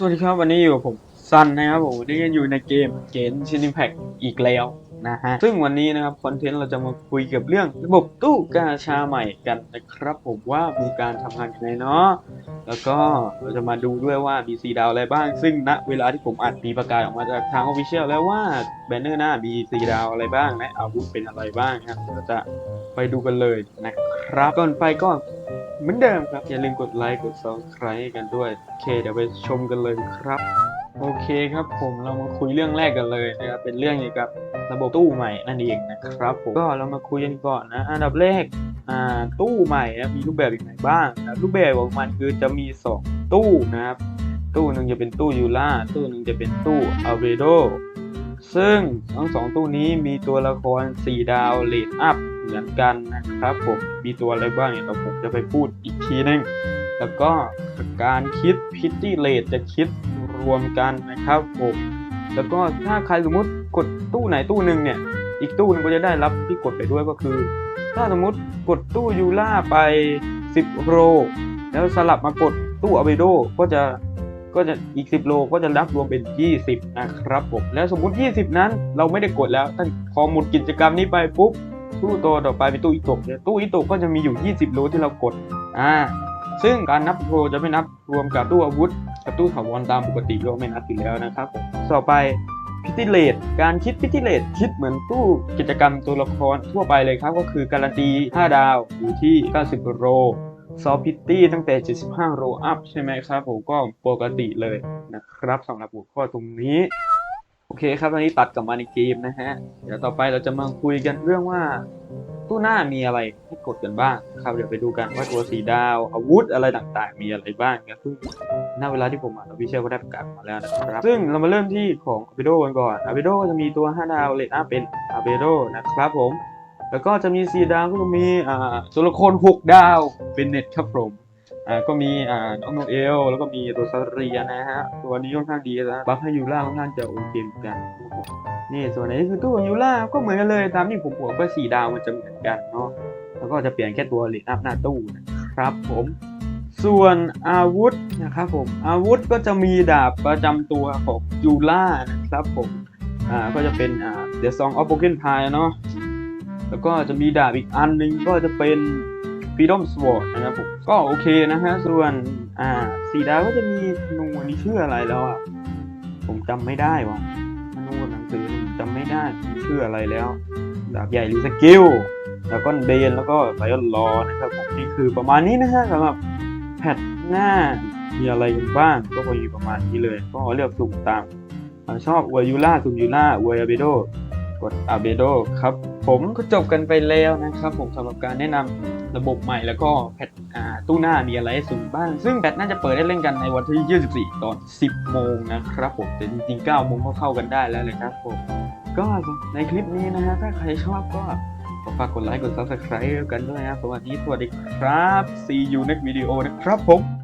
สวัสดีครับวันนี้อยู่กับผม ซันนะครับผมนี่ยังอยู่ในเกมเกมชินิแพ็กอีกแล้วนะฮะ ซึ่งวันนี้นะครับคอนเทนต์เราจะมาคุยกับเรื่องระบบตู้กาชาใหม่กันนะครับผมว่ามีการทำงานยังไงเนาะ แล้วก็เราจะมาดูด้วยว่ามีสีดาวอะไรบ้าง ซึ่งณเวลาที่ผมอัดมีประกาศออกมาจากทางออฟฟิเชียลแล้วว่าแบนเนอร์หน้ามีสีดาวอะไรบ้างและอาวุธเป็นอะไรบ้างครับเดี๋ยวเราจะไปดูกันเลยนะครับก่อนไปก็เหมือนเดิมครับอย่าลืมกดไลค์กด subscribe กันด้วยโอเคเดี๋ยวไปชมกันเลยครับ โอเคครับผมเรามาคุยเรื่องแรกกันเลยนะครับเป็นเรื่องเกี่ยวกับระบบตู้ใหม่นั่นเองนะครับผมก็เรามาคุยกันก่อนนะอันดับแรกอ่าตู้ใหม่นะมีรูปแบบอย่างไรบ้างนะรูปแบบของมันคือจะมี 2 ตู้นะครับตู้หนึ่งจะเป็นตู้ยูล่าตู้หนึ่งจะเป็นตู้อัลเบโดซึ่งทั้งสองตู้นี้มีตัวละคร 4 ดาวเลดอัพเหมือนกันนะครับผมมีตัวอะไรบ้างเนี่ยเราผมจะไปพูดอีกทีนึงแล้วก็การคิดพิตตี้เลทจะคิด รวมกันนะครับผมแล้วก็ถ้าใครสมมุติกดตู้ไหนตู้หนึ่งเนี่ย อีกตู้หนึงก็จะได้รับที่กดไปด้วยก็คือ ถ้าสมมุติกดตู้ยูล่าไป 10 โร แล้วสลับมากดตู้อเบโดก็จะก็จะอีก 10 โลก็จะรับรวมเป็น 20 นะครับผม แล้วสมมุติ 20 นั้น เราไม่ได้กดแล้วถ้าพอหมดกิจกรรมนี้ไปปุ๊บ ตู้ตัวต่อไปเป็นตู้อิโตกเนี่ยตู้อิโตกก็จะมีอยู่ 20 โลที่เรากด อ่า ซึ่งการนับโลจะไม่นับรวมกับตู้อาวุธกับตู้ถาวรตามปกติก็ไม่นับอยู่แล้วนะครับผมต่อไปพิติเลตการคิดพิติเลตคิดเหมือนตู้กิจกรรมตัวละครทั่วไปเลยครับ ก็คือการันตี 5 ดาวอยู่ที่ 90 โรซอฟพิตตี้ตั้งแต่ 75 โรอัพใช่ไหมครับผมก็ปกติเลยนะครับสำหรับหัวข้อตรงนี้ โอเคครับตอนนี้ตัดกลับมาในเกมนะฮะ เดี๋ยวต่อไปเราจะมาคุยกันเรื่องว่า ตู้หน้ามีอะไรให้กดกันบ้างครับเดี๋ยวไปดูกันว่าตัวสีดาว อาวุธอะไรต่างๆ มีอะไรบ้างนะซึ่งณเวลาที่ผมอ่านวิเชียก็ได้ประกาศมาแล้วนะครับ ซึ่งเรามาเริ่มที่ของอาเบโดกันก่อนอาเบโดก็จะมีตัว 5 ดาวเลตอัพเป็นอาเบโดนะครับผม แล้วก็จะมีสีดาวก็จะมีอ่าตัวลโคน 6 ดาวเป็นเน็ตครับผม อ่าก็มีอ่าน้องโนเอลแล้วก็มีโรซาเรียนะฮะตัวนี้ค่อนข้างดีนะบัฟให้ยูล่าค่อนข้างจะโอเคเหมือนกันนี่ส่วนไหนคือตู้ยูล่าก็เหมือนกันเลยตามที่ผมบอกว่าสีดาวมันจะเหมือนกันเนาะแล้วก็จะเปลี่ยนแค่ตัวเลนอัพหน้าตู้นะครับผมส่วนอาวุธนะครับผมอาวุธก็จะมีดาบประจำตัวของยูล่านะครับผมอ่าก็จะเป็นอ่า The Song of Broken Pie เนาะแล้วก็จะมีดาบอีกอันหนึงก็จะเป็น Freedom Sword นะครับผมก็โอเคนะฮะส่วนอ่าสีดาวก็จะมีธนูอันนี้ชื่ออะไรแล้วอะผมจำไม่ได้ว่ะธนูหนังสือจำไม่ได้ชื่ออะไรแล้วดาบใหญ่รีสกิลแล้วก็เบนแล้วก็ไลออนลอนะครับผมนี่คือประมาณนี้นะฮะสำหรับแพทหน้ามีอะไรกันบ้างก็พออยู่ประมาณนี้เลย ก็เลือกสุ่มตามชอบอวยยูล่าสุ่มยูล่าอวยอเบโดกดอาเบโดครับ ผมก็จบกันไปแล้วนะครับผมสำหรับการแนะนำระบบใหม่แล้วก็แพทตู้หน้ามีอะไรให้สุ่มบ้าง ซึ่งแพทน่าจะเปิดให้เล่นกันในวันที่ 24 ตอน 10 โมงนะครับผมแต่จริงๆ 9 โมงก็เข้ากันได้แล้วเลยครับผมก็ในคลิปนี้นะฮะถ้าใครชอบก็ฝากกดไลค์กด subscribe กันด้วยนะสวัสดีสวัสดีครับ see you next video นะครับผม